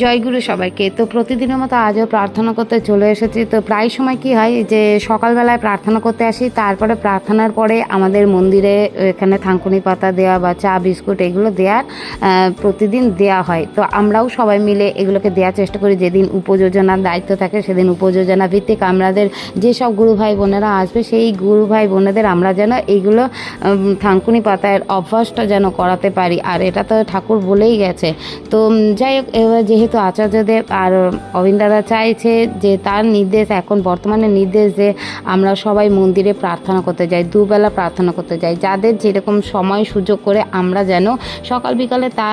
জয়গুরু সবাইকে। তো প্রতিদিনের মতো আজও প্রার্থনা করতে চলে এসেছি। তো প্রায় সময় কি হয় যে সকালবেলায় প্রার্থনা করতে আসি তারপরে প্রার্থনার পরে আমাদের মন্দিরে এখানে থানকুনি পাতা দেওয়া বা চা বিস্কুট এগুলো দেওয়ার প্রতিদিন দেওয়া হয়। তো আমরাও সবাই মিলে এগুলোকে দেওয়ার চেষ্টা করি। যেদিন উপযোজনার দায়িত্ব থাকে সেদিন উপযোজনা ভিত্তিক আমাদের যেসব গুরু ভাই বোনেরা আসবে সেই গুরু ভাই বোনেদের আমরা যেন এইগুলো উম, থানকুনি পাতার অভ্যাসটা যেন করাতে পারি। আর এটা তো ঠাকুর বলেই গেছে। তো যাই হোক এবার যেহেতু আচার্যদেব আর অবিন্দাদা চাইছে যে তার নির্দেশ, এখন বর্তমানে নির্দেশ যে আমরা সবাই মন্দিরে প্রার্থনা করতে যাই, দুবেলা প্রার্থনা করতে যাই। যাদের যেরকম সময় সুযোগ করে আমরা যেন সকাল বিকালে তা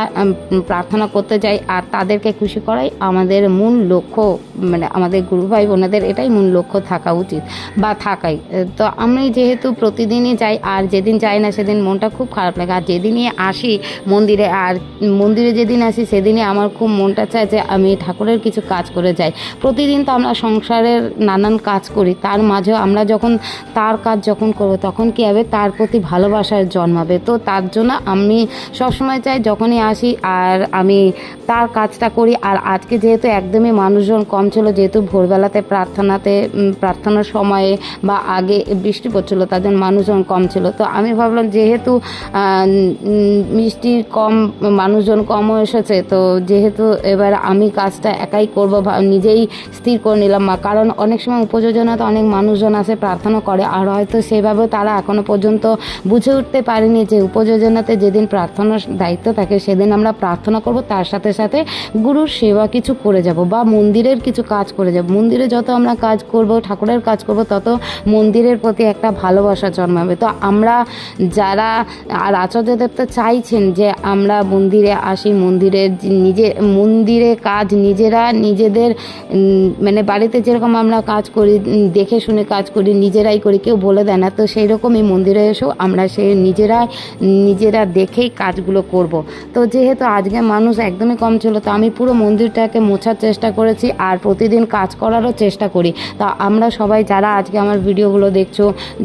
প্রার্থনা করতে যাই আর তাদেরকে খুশি করাই আমাদের মূল লক্ষ্য মানে আমাদের গুরু ভাই বোনেদের এটাই মূল লক্ষ্য থাকা উচিত বা থাকাই। তো আমি যেহেতু প্রতিদিনই যাই আর যেদিন যাই না সেদিন মনটা খুব খারাপ লাগে। আর যেদিনই আসি মন্দিরে, আর মন্দিরে যেদিন আসি সেদিনই আমার খুব মনটা চায় যে আমি ঠাকুরের কিছু কাজ করে যাই। প্রতিদিন তো আমরা সংসারের নানান কাজ করি, তার মাঝেও আমরা যখন তার কাজ যখন করব, তখন কী হবে? তার প্রতি ভালোবাসার জন্মাবে। তো তার জন্য আমি সবসময় চাই যখনই আসি আর আমি তার কাজটা করি। আর আজকে যেহেতু একদমই মানুষজন কম ছিল, যেহেতু ভোরবেলাতে প্রার্থনাতে প্রার্থনার সময়ে বা আগে বৃষ্টি পড়ছিল তাদের মানুষজন কম ছিল। তো আমি ভাবলাম যেহেতু মিষ্টি কম, মানুষজন কমও এসেছে, তো যেহেতু এবার আমি কাজটা একাই করব নিজেই স্থির করে নিলাম মা কারণ অনেক সময় উপযোজনাতে অনেক মানুষজন আসে প্রার্থনা করে, আর হয়তো সেভাবে তারা এখনও পর্যন্ত বুঝে উঠতে পারেনি যে উপযোজনাতে যেদিন প্রার্থনার দায়িত্ব থাকে সেদিন আমরা প্রার্থনা করব, তার সাথে সাথে গুরুর সেবা কিছু করে যাব বা মন্দিরের কিছু কাজ করে যাব। মন্দিরে যত আমরা কাজ করব, ঠাকুরের কাজ করব, তত মন্দিরের প্রতি একটা ভালোবাসা জন্মাবে। তো আমরা যারা আর আচার্যদেব তো চাইছেন যে আমরা মন্দিরে আসি, মন্দিরের নিজে মন্দিরে কাজ নিজেরা, নিজেদের মানে বাড়িতে যেরকম আমরা কাজ করি দেখে শুনে কাজ করি, নিজেরাই করি, কেউ বলে দেয় না। তো সেই রকমই মন্দিরে এসেও আমরা সে নিজেরা নিজেরা দেখেই কাজগুলো করব। তো যেহেতু আজকে মানুষ একদমই কম ছিল, তো আমি পুরো মন্দিরটাকে মোছার চেষ্টা করেছি আর প্রতিদিন কাজ করারও চেষ্টা করি। তা আমরা সবাই যারা আজকে আমার ভিডিওগুলো দেখছ,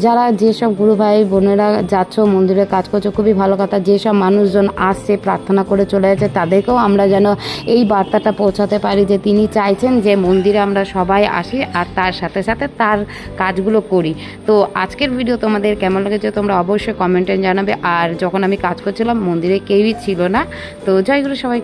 যারা যেসব গুরু ভাই বোনেরা যাচ্ছ, মন্দিরে কাজ করছ, খুবই ভালো কথা। যেসব মানুষজন আসছে, প্রার্থনা করে চলে যাচ্ছে, তাদেরকেও আমরা যেন এই বার্তাটা পৌঁছাতে পারি যে তিনি চাইছেন যে মন্দিরে আমরা সবাই আসি আর তার সাথে সাথে তার কাজগুলো করি। তো আজকের ভিডিও তোমাদের কেমন লেগেছে তোমরা অবশ্যই কমেন্টে জানাবে। আর যখন আমি কাজ করছিলাম, মন্দিরে কেউই ছিল না। তো জয় সবাই